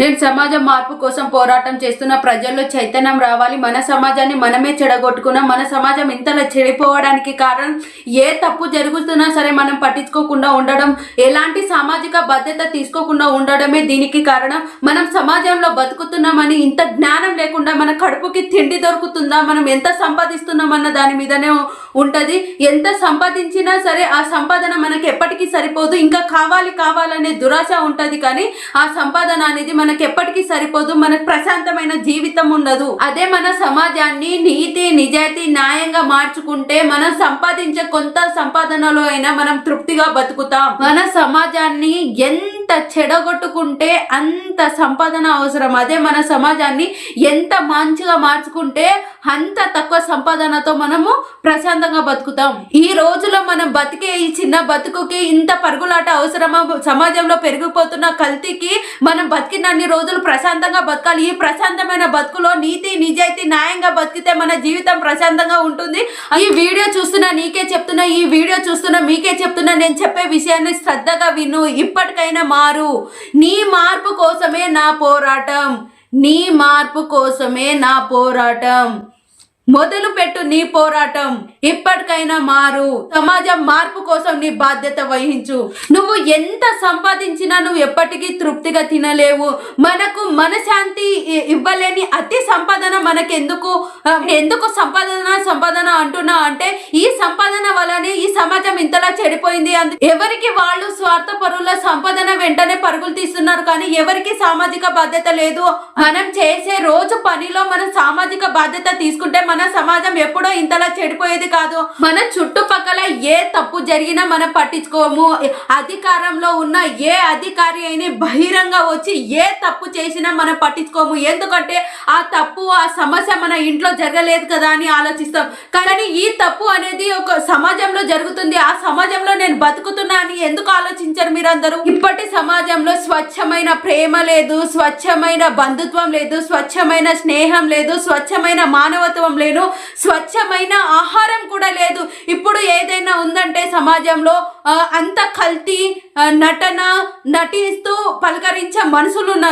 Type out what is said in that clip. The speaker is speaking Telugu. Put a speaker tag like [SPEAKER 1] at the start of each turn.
[SPEAKER 1] నేను సమాజం మార్పు కోసం పోరాటం చేస్తున్న ప్రజల్లో చైతన్యం రావాలి. మన సమాజాన్ని మనమే చెడగొట్టుకున్నాం మన సమాజం ఇంతలా చెడిపోవడానికి కారణం ఏ తప్పు జరుగుతున్నా సరే మనం పట్టించుకోకుండా ఉండడం. ఎలాంటి సామాజిక బాధ్యత తీసుకోకుండా ఉండడమే దీనికి కారణం. మనం సమాజంలో బతుకుతున్నామని ఇంత జ్ఞానం లేకుండా మన కడుపుకి తిండి దొరుకుతుందా? మనం ఎంత సంపాదిస్తున్నాం అన్న దాని మీదనే ఉంటుంది. ఎంత సంపాదించినా సరే ఆ సంపాదన మనకి ఎప్పటికీ సరిపోదు. ఇంకా కావాలి కావాలనే దురాశ ఉంటుంది కానీ ఆ సంపాదన అనేది మనకి ఎప్పటికీ సరిపోదు మనకు ప్రశాంతమైన జీవితం ఉండదు. అదే మన సమాజాన్ని నీతి నిజాయితీ న్యాయంగా మార్చుకుంటే మనం సంపాదించే కొంత సంపాదనలో అయినా మనం తృప్తిగా బతుకుతాం. మన సమాజాన్ని ఎంత చెడగొట్టుకుంటే అంత సంపాదన అవసరం. అదే మన సమాజాన్ని ఎంత మంచిగా మార్చుకుంటే అంత తక్కువ సంపాదనతో మనము ప్రశాంతంగా బతుకుతాం. ఈ రోజులో మనం బతికే ఈ చిన్న బతుకుకి ఇంత పరుగులాట అవసరమా? సమాజంలో పెరిగిపోతున్న కల్తీకి మనం బతికినన్ని రోజులు ప్రశాంతంగా బతకాలి. ఈ ప్రశాంతమైన బతుకులో నీతి నిజాయితీ న్యాయంగా బతికితే మన జీవితం ప్రశాంతంగా ఉంటుంది. ఈ వీడియో చూస్తున్నా నీకే చెప్తున్నా ఈ వీడియో చూస్తున్నా మీకే చెప్తున్నా నేను చెప్పే విషయాన్ని శ్రద్ధగా విను. ఇప్పటికైనా మారు. నీ మార్పు కోసమే నా పోరాటం. నీ మార్పు కోసమే నా పోరాటం. మొదలు పెట్టు నీ పోరాటం. ఇప్పటికైనా మారు. సమాజం మార్పు కోసం నీ బాధ్యత వహించు. నువ్వు ఎంత సంపాదించినా నువ్వు ఎప్పటికీ తృప్తిగా తినలేవు. మనకు మనశాంతి ఇవ్వలేని అతి సంపాదన మనకెందుకు? ఎందుకు సంపాదన సంపాదన అంటున్నా అంటే ఈ సంపాదన వలనే ఈ సమాజం ఇంతలా చెడిపోయింది. అందు ఎవరికి వాళ్ళు స్వార్థ పరుల సంపాదన వెంటనే పరుగులు తీస్తున్నారు కానీ ఎవరికి సామాజిక బాధ్యత లేదు. మనం చేసే రోజు పనిలో మనం సామాజిక బాధ్యత తీసుకుంటే మన సమాజం ఎప్పుడో ఇంతలా చెడిపోయేది కాదు. మన చుట్టుపక్కల ఏ తప్పు జరిగినా మనం పట్టించుకోము. అధికారంలో ఉన్న ఏ అధికారి అయినా బహిరంగ వచ్చి ఏ తప్పు చేసినా మనం పట్టించుకోము. ఎందుకంటే ఆ తప్పు ఆ సమస్య మన ఇంట్లో జరగలేదు కదా అని ఆలోచిస్తాం. కానీ ఈ తప్పు అనేది ఒక సమాజంలో జరుగుతుంది. ఆ సమాజంలో నేను బతుకుతున్నా అని ఎందుకు ఆలోచించారు మీరందరూ? ఇప్పటి సమాజంలో స్వచ్ఛమైన ప్రేమ లేదు స్వచ్ఛమైన బంధుత్వం లేదు స్వచ్ఛమైన స్నేహం లేదు స్వచ్ఛమైన మానవత్వం లేదు స్వచ్ఛమైన ఆహారం కూడా లేదు. ఇప్పుడు ఏదైనా ఉందంటే సమాజంలో అంత కల్తీ నటన నటిస్తూ పలకరించే మనుషులు ఉన్నారు